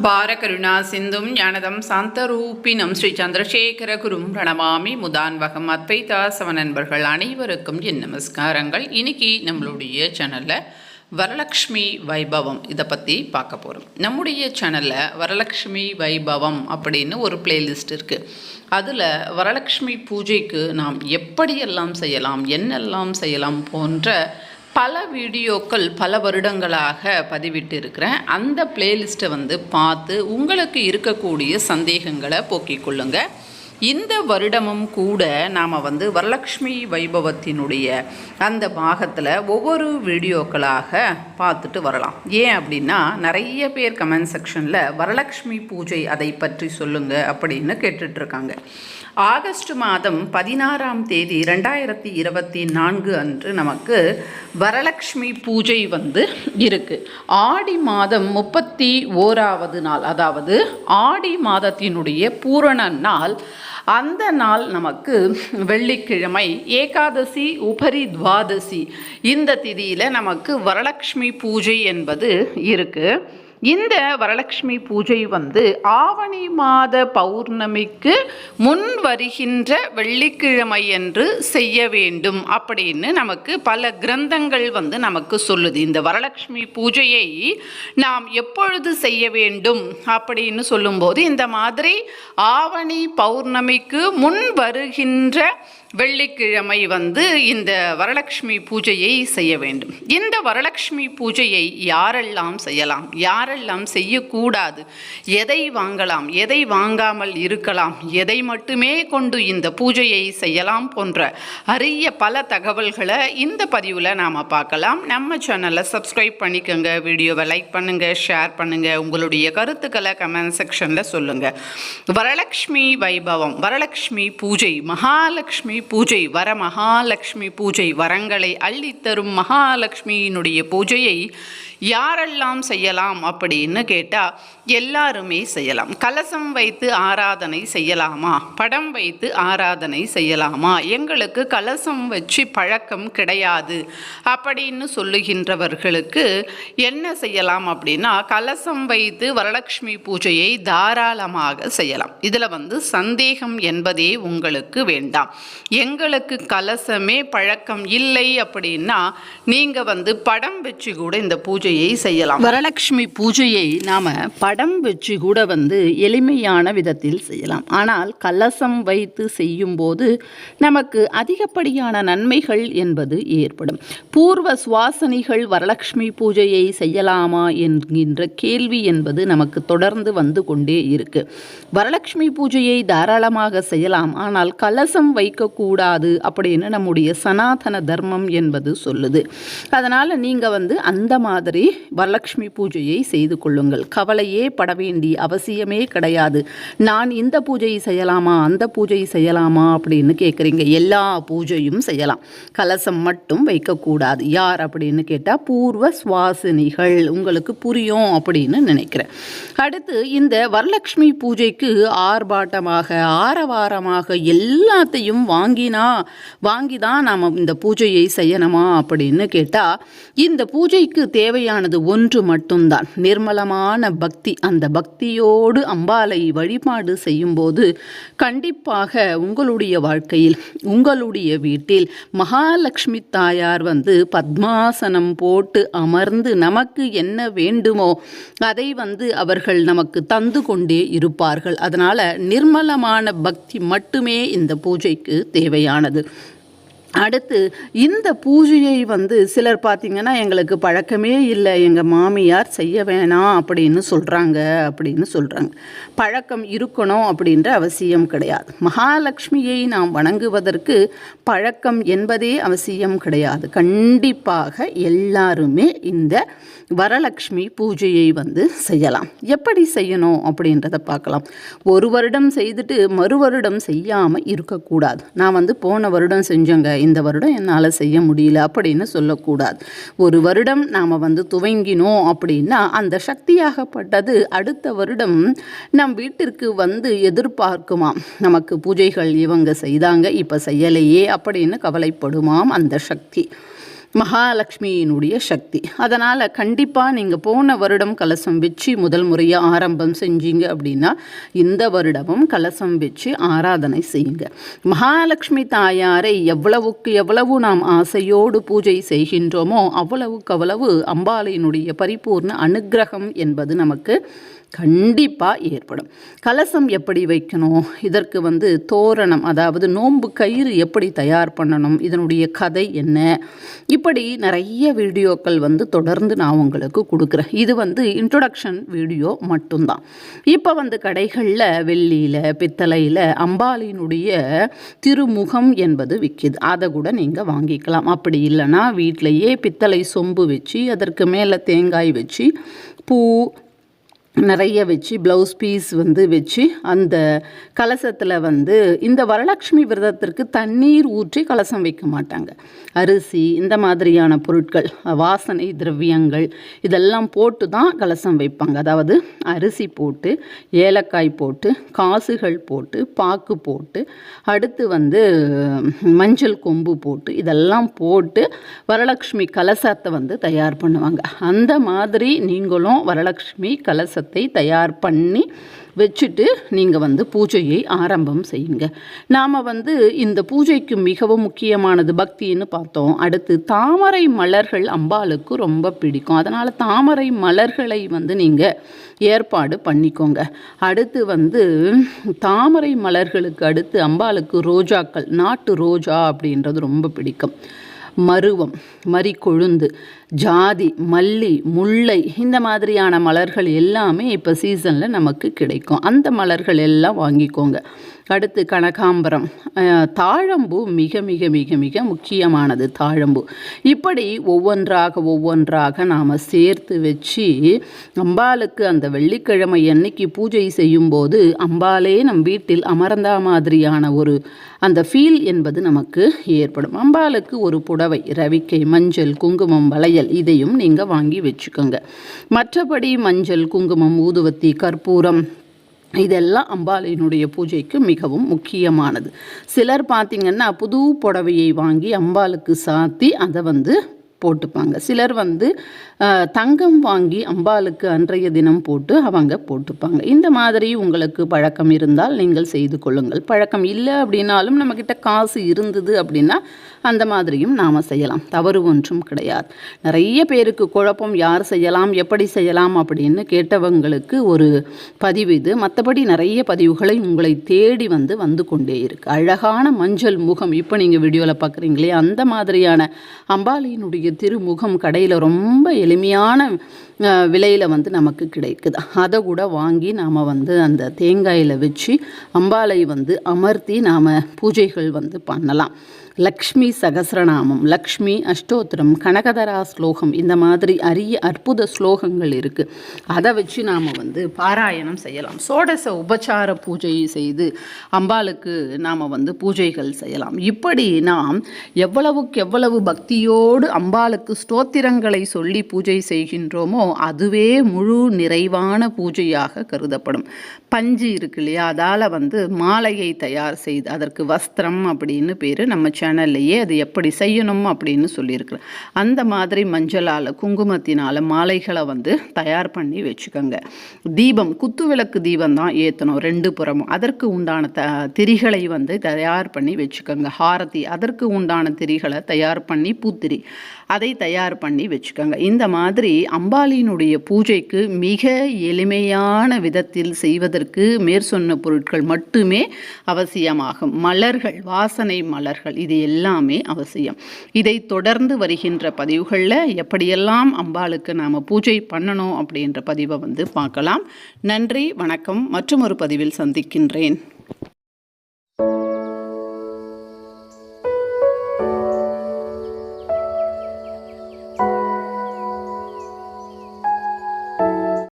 அபாரகருணா சிந்தும் ஞானதம் சாந்தரூபினம் ஸ்ரீ சந்திரசேகர குரும் பிரணமாமி முதான்வகம் அத்வைதா சவ நண்பர்கள் அனைவருக்கும் என் நமஸ்காரங்கள். இன்னைக்கு நம்மளுடைய சேனலில் வரலக்ஷ்மி வைபவம். இதை பற்றி பார்க்க போகிறோம் நம்முடைய சேனலில் வரலக்ஷ்மி வைபவம் அப்படின்னு ஒரு பிளேலிஸ்ட் இருக்குது அதில் வரலக்ஷ்மி பூஜைக்கு நாம் எப்படியெல்லாம் செய்யலாம் என்னெல்லாம் செய்யலாம் போன்ற பல வீடியோக்கள் பல வருடங்களாக பதிவிட்டு இருக்கிறேன் அந்த பிளேலிஸ்ட்டை வந்து பார்த்து உங்களுக்கு இருக்கக்கூடிய சந்தேகங்களை போக்கிக் கொள்ளுங்கள் இந்த வருடமும் கூட நாம் வந்து வரலக்ஷ்மி வைபவத்தினுடைய அந்த பாகத்தில் ஒவ்வொரு வீடியோக்களாக பார்த்துட்டு வரலாம். ஏன் அப்படின்னா நிறைய பேர் கமெண்ட் செக்ஷனில் வரலக்ஷ்மி பூஜை அதை பற்றி சொல்லுங்க அப்படின்னு கேட்டுட்ருக்காங்க. ஆகஸ்ட் மாதம் பதினாறாம் தேதி ரெண்டாயிரத்தி இருபத்தி நான்கு அன்று நமக்கு வரலக்ஷ்மி பூஜை வந்து இருக்குது ஆடி மாதம் முப்பத்தி ஓராவது நாள் அதாவது ஆடி மாதத்தினுடைய பூரண நாள் அந்த நாள் நமக்கு வெள்ளிக்கிழமை ஏகாதசி உபரி துவாதசி. இந்த திதியில் நமக்கு வரலக்ஷ்மி பூஜை என்பது இருக்குது இந்த வரலட்சுமி பூஜை வந்து ஆவணி மாத பௌர்ணமிக்கு முன் வருகின்ற வெள்ளிக்கிழமை என்று செய்ய வேண்டும் அப்படின்னு நமக்கு பல கிரந்தங்கள் வந்து நமக்கு சொல்லுது. இந்த வரலட்சுமி பூஜையை நாம் எப்பொழுது செய்ய வேண்டும் அப்படின்னு சொல்லும்போது இந்த மாதிரி ஆவணி பௌர்ணமிக்கு முன் வருகின்ற வெள்ளிக்கிழமை வந்து இந்த வரலட்சுமி பூஜையை செய்ய வேண்டும். இந்த வரலட்சுமி பூஜையை யாரெல்லாம் செய்யலாம்? யாரெல்லாம் செய்யக்கூடாது? எதை வாங்கலாம்? எதை வாங்காமல் இருக்கலாம்? எதை மட்டுமே கொண்டு இந்த பூஜையை செய்யலாம் போன்ற அரிய பல தகவல்களை இந்த பதிவில் நாம் பார்க்கலாம். நம்ம சேனலை சப்ஸ்கிரைப் பண்ணிக்கோங்க வீடியோவை லைக் பண்ணுங்கள் ஷேர் பண்ணுங்கள் உங்களுடைய கருத்துக்களை கமெண்ட் செக்ஷனில் சொல்லுங்கள் வரலக்ஷ்மி வைபவம் வரலக்ஷ்மி பூஜை மகாலட்சுமி பூஜை வர மகாலட்சுமி பூஜை வரங்களை அள்ளித்தரும் மகாலட்சுமியினுடைய பூஜையை யாரெல்லாம் செய்யலாம் அப்படின்னு கேட்டால் எல்லாருமே செய்யலாம். கலசம் வைத்து ஆராதனை செய்யலாமா? படம் வைத்து ஆராதனை செய்யலாமா? எங்களுக்கு கலசம் வச்சு பழக்கம் கிடையாது அப்படின்னு சொல்லுகின்றவர்களுக்கு என்ன செய்யலாம் அப்படின்னா கலசம் வைத்து வரலட்சுமி பூஜையை தாராளமாக செய்யலாம். இதில் வந்து சந்தேகம் என்பதே உங்களுக்கு வேண்டாம். எங்களுக்கு கலசமே பழக்கம் இல்லை அப்படின்னா நீங்கள் வந்து படம் வச்சு கூட இந்த பூஜையை செய்யலாம். வரலட்சுமி பூஜையை நாம் படம் வச்சு கூட வந்து எளிமையான விதத்தில் செய்யலாம். ஆனால் கலசம் வைத்து செய்யும்போது நமக்கு அதிகப்படியான நன்மைகள் என்பது ஏற்படும். பூர்வ சுவாசனிகள் வரலட்சுமி பூஜையை செய்யலாமா என்கின்ற கேள்வி என்பது நமக்கு தொடர்ந்து வந்து கொண்டே இருக்கு. வரலட்சுமி பூஜையை தாராளமாக செய்யலாம். ஆனால் கலசம் வைக்கக்கூடாது அப்படின்னு நம்முடைய சனாதன தர்மம் என்பது சொல்லுது. அதனால் நீங்கள் வந்து அந்த மாதிரி மாதிரி வரலட்சுமி பூஜையை செய்து கொள்ளுங்கள். கவலையே பட வேண்டிய அவசியமே கிடையாது. நான் இந்த பூஜை செய்யலாமா? அந்த பூஜை செய்யலாமா? அப்படின்னு கேட்குறீங்க எல்லா பூஜையும் செய்யலாம். கலசம் மட்டும் வைக்கக்கூடாது. யார் அப்படின்னு கேட்டால் பூர்வ சுவாசினிகள். உங்களுக்கு புரியும் அப்படின்னு நினைக்கிறேன். அடுத்து இந்த வரலட்சுமி பூஜைக்கு ஆர்ப்பாட்டமாக ஆரவாரமாக எல்லாத்தையும் வாங்கினா வாங்கி தான் நாம் இந்த பூஜையை செய்யணுமா அப்படின்னு கேட்டால் இந்த பூஜைக்கு தேவையானது ஒன்று மட்டும்தான். நிர்மலமான பக்தி அந்த பக்தியோடு அம்பாலை வழிபாடு செய்யும்போது கண்டிப்பாக உங்களுடைய வாழ்க்கையில் உங்களுடைய வீட்டில் மகாலட்சுமி தாயார் வந்து பத்மாசனம் போட்டு அமர்ந்து நமக்கு என்ன வேண்டுமோ அதை வந்து அவர்கள் நமக்கு தந்து கொண்டே இருப்பார்கள். அதனால் நிர்மலமான பக்தி மட்டுமே இந்த பூஜைக்கு தேவையானது. அடுத்து இந்த பூஜையை வந்து சிலர் பார்த்திங்கன்னா எங்களுக்கு பழக்கமே இல்லை எங்கள் மாமியார் செய்ய வேணாம் அப்படின்னு சொல்கிறாங்க அப்படின்னு சொல்கிறாங்க பழக்கம் இருக்கணும் அப்படின்ற அவசியம் கிடையாது. மகாலட்சுமியை நாம் வணங்குவதற்கு பழக்கம் என்பதே அவசியம் கிடையாது. கண்டிப்பாக எல்லாருமே இந்த வரலக்ஷ்மி பூஜையை வந்து செய்யலாம். எப்படி செய்யணும் அப்படின்றத பார்க்கலாம். ஒரு வருடம் செய்துட்டு மறு வருடம் செய்யாமல் இருக்கக்கூடாது. நான் வந்து போன வருடம் செஞ்சேங்க இந்த வருடம் என்னால் செய்ய முடியல அப்படின்னு சொல்லக்கூடாது. ஒரு வருடம் நாம் வந்து துவங்கினோம் அப்படின்னா அந்த சக்தியாகப்பட்டது அடுத்த வருடம் நம் வீட்டிற்கு வந்து எதிர்பார்க்குமாம். நமக்கு பூஜைகள் இவங்க செய்தாங்க இப்போ செய்யலையே அப்படின்னு கவலைப்படுமாம் அந்த சக்தி. மகாலட்சுமியினுடைய சக்தி. அதனால் கண்டிப்பாக நீங்கள் போன வருடம் கலசம் வச்சு முதல் முறையாக ஆரம்பம் செஞ்சீங்க அப்படின்னா இந்த வருடமும் கலசம் வச்சு ஆராதனை செய்யுங்க. மகாலட்சுமி தாயாரை எவ்வளவுக்கு எவ்வளவு நாம் ஆசையோடு பூஜை செய்கின்றோமோ அவ்வளவுக்கு அவ்வளவு அம்பாளையினுடைய பரிபூர்ண அனுக்கிரகம் என்பது நமக்கு கண்டிப்பாக ஏற்படும். கலசம் எப்படி வைக்கணும்? இதற்கு வந்து தோரணம் அதாவது நோன்பு கயிறு எப்படி தயார் பண்ணணும்? இதனுடைய கதை என்ன? இப்படி நிறைய வீடியோக்கள் வந்து தொடர்ந்து நான் உங்களுக்கு கொடுக்குறேன். இது வந்து இன்ட்ரொடக்ஷன் வீடியோ மட்டும்தான். இப்போ வந்து கடைகளில் வெள்ளியில் பித்தளையில் அம்பாலினுடைய திருமுகம் என்பது விற்கிது அதை கூட நீங்கள் வாங்கிக்கலாம். அப்படி இல்லைன்னா வீட்டிலையே பித்தளை சொம்பு வச்சு அதற்கு மேலே தேங்காய் வச்சு பூ நிறைய வச்சு ப்ளவுஸ் பீஸ் வந்து வச்சு அந்த கலசத்தில் வந்து இந்த வரலட்சுமி விரதத்திற்கு தண்ணீர் ஊற்றி கலசம் வைக்க மாட்டாங்க. அரிசி இந்த மாதிரியான பொருட்கள் வாசனை திரவியங்கள் இதெல்லாம் போட்டு தான் கலசம் வைப்பாங்க. அதாவது அரிசி போட்டு ஏலக்காய் போட்டு காசுகள் போட்டு பாக்கு போட்டு அடுத்து வந்து மஞ்சள் கொம்பு போட்டு இதெல்லாம் போட்டு வரலட்சுமி கலசத்தை வந்து தயார் பண்ணுவாங்க. அந்த மாதிரி நீங்களும் வரலட்சுமி கலச கலசத்தை தயார் பண்ணி வச்சுட்டு நீங்கள் வந்து பூஜையை ஆரம்பம் செய்யுங்க. நாம் வந்து இந்த பூஜைக்கு மிகவும் முக்கியமானது பக்தின்னு பார்த்தோம். அடுத்து தாமரை மலர்கள் அம்பாளுக்கு ரொம்ப பிடிக்கும். அதனால் தாமரை மலர்களை வந்து நீங்கள் ஏற்பாடு பண்ணிக்கோங்க. அடுத்து வந்து தாமரை மலர்களுக்கு அடுத்து அம்பாளுக்கு ரோஜாக்கள் நாட்டு ரோஜா அப்படின்றது ரொம்ப பிடிக்கும். மருவம் மறிக்கொழுந்து ஜாதி மல்லி முல்லை இந்த மாதிரியான மலர்கள் எல்லாமே இப்போ சீசனில் நமக்கு கிடைக்கும். அந்த மலர்கள் எல்லாம் வாங்கிக்கோங்க. அடுத்து கனகாம்பரம். தாழம்பூ மிக மிக மிக மிக முக்கியமானது தாழம்பூ. இப்படி ஒவ்வொன்றாக ஒவ்வொன்றாக நாம் சேர்த்து வச்சு அம்பாளுக்கு அந்த வெள்ளிக்கிழமை அன்னைக்கு பூஜை செய்யும்போது அம்பாலே நம் வீட்டில் அமர்ந்தா மாதிரியான ஒரு அந்த ஃபீல் என்பது நமக்கு ஏற்படும். அம்பாளுக்கு ஒரு புடவை ரவிக்கை மஞ்சள் குங்குமம் வளையல் இதையும் நீங்கள் வாங்கி வச்சுக்கோங்க. மற்றபடி மஞ்சள் குங்குமம் ஊதுவத்தி கற்பூரம் இதெல்லாம் அம்பாளையினுடைய பூஜைக்கு மிகவும் முக்கியமானது. சிலர் பார்த்திங்கன்னா புது புடவையை வாங்கி அம்பாளுக்கு சாத்தி அதை வந்து போட்டுப்பாங்க. சிலர் வந்து தங்கம் வாங்கி அம்பாளுக்கு அன்றைய தினம் போட்டு அவங்க போட்டுப்பாங்க. இந்த மாதிரி உங்களுக்கு பழக்கம் இருந்தால் நீங்கள் செய்து கொள்ளுங்கள். பழக்கம் இல்லை அப்படின்னாலும் நம்மக்கிட்ட காசு இருந்தது அப்படின்னா அந்த மாதிரியும் நாம் செய்யலாம். தவறு ஒன்றும் கிடையாது. நிறைய பேருக்கு குழப்பம் யார் செய்யலாம் எப்படி செய்யலாம் அப்படின்னு கேட்டவங்களுக்கு ஒரு பதிவு இது. மற்றபடி நிறைய பதிவுகளை உங்களை தேடி வந்து வந்து கொண்டே இருக்குது அழகான மஞ்சள் முகம் இப்போ நீங்கள் வீடியோவில் பார்க்குறீங்களே அந்த மாதிரியான அம்பாலியினுடைய திருமுகம் கடையில் ரொம்ப எளிமையான விலையில் வந்து நமக்கு கிடைக்குது. அதை கூட வாங்கி நாம் வந்து அந்த தேங்காயில் வச்சு அம்பாலை வந்து அமர்த்தி நாம் பூஜைகள் வந்து பண்ணலாம். லக்ஷ்மி சகசிரநாமம் லக்ஷ்மி அஷ்டோத்திரம் கனகதரா ஸ்லோகம் இந்த மாதிரி அரிய அற்புத ஸ்லோகங்கள் இருக்குது அதை வச்சு நாம் வந்து பாராயணம் செய்யலாம். சோடச உபச்சார பூஜை செய்து அம்பாளுக்கு நாம் வந்து பூஜைகள் செய்யலாம். இப்படி நாம் எவ்வளவுக்கு எவ்வளவு பக்தியோடு அம்பாளுக்கு ஸ்தோத்திரங்களை சொல்லி பூஜை செய்கின்றோமோ அதுவே முழு நிறைவான பூஜையாக கருதப்படும். பஞ்சு இருக்கு இல்லையா? அதால் வந்து மாலையை தயார் செய்து அதற்கு வஸ்திரம் அப்படின்னு பேர் நம்ம சேனல்லையே அது எப்படி செய்யணும் அப்படின்னு சொல்லியிருக்கிறேன் அந்த மாதிரி மஞ்சளால் குங்குமத்தினால் மாலைகளை வந்து தயார் பண்ணி வச்சுக்கோங்க. தீபம் குத்து விளக்கு தீபம் தான் ஏற்றணும் ரெண்டு புறமும். அதற்கு உண்டான த திரிகளை வந்து தயார் பண்ணி வச்சுக்கோங்க. ஹாரதி அதற்கு உண்டான திரிகளை தயார் பண்ணி பூத்திரி அதை தயார் பண்ணி வச்சுக்கோங்க. இந்த மாதிரி தாயினுடைய பூஜைக்கு மிக எளிமையான விதத்தில் செய்வதற்கு மேற்சொன்ன பொருட்கள் மட்டுமே அவசியமாகும். மலர்கள் வாசனை மலர்கள் இது எல்லாமே அவசியம். இதை தொடர்ந்து வருகின்ற பதிவுகளில் எப்படியெல்லாம் அம்பாளுக்கு நாம் பூஜை பண்ணணும் அப்படின்ற பதிவை வந்து பார்க்கலாம். நன்றி வணக்கம். மற்றும் ஒரு பதிவில் சந்திக்கின்றேன்.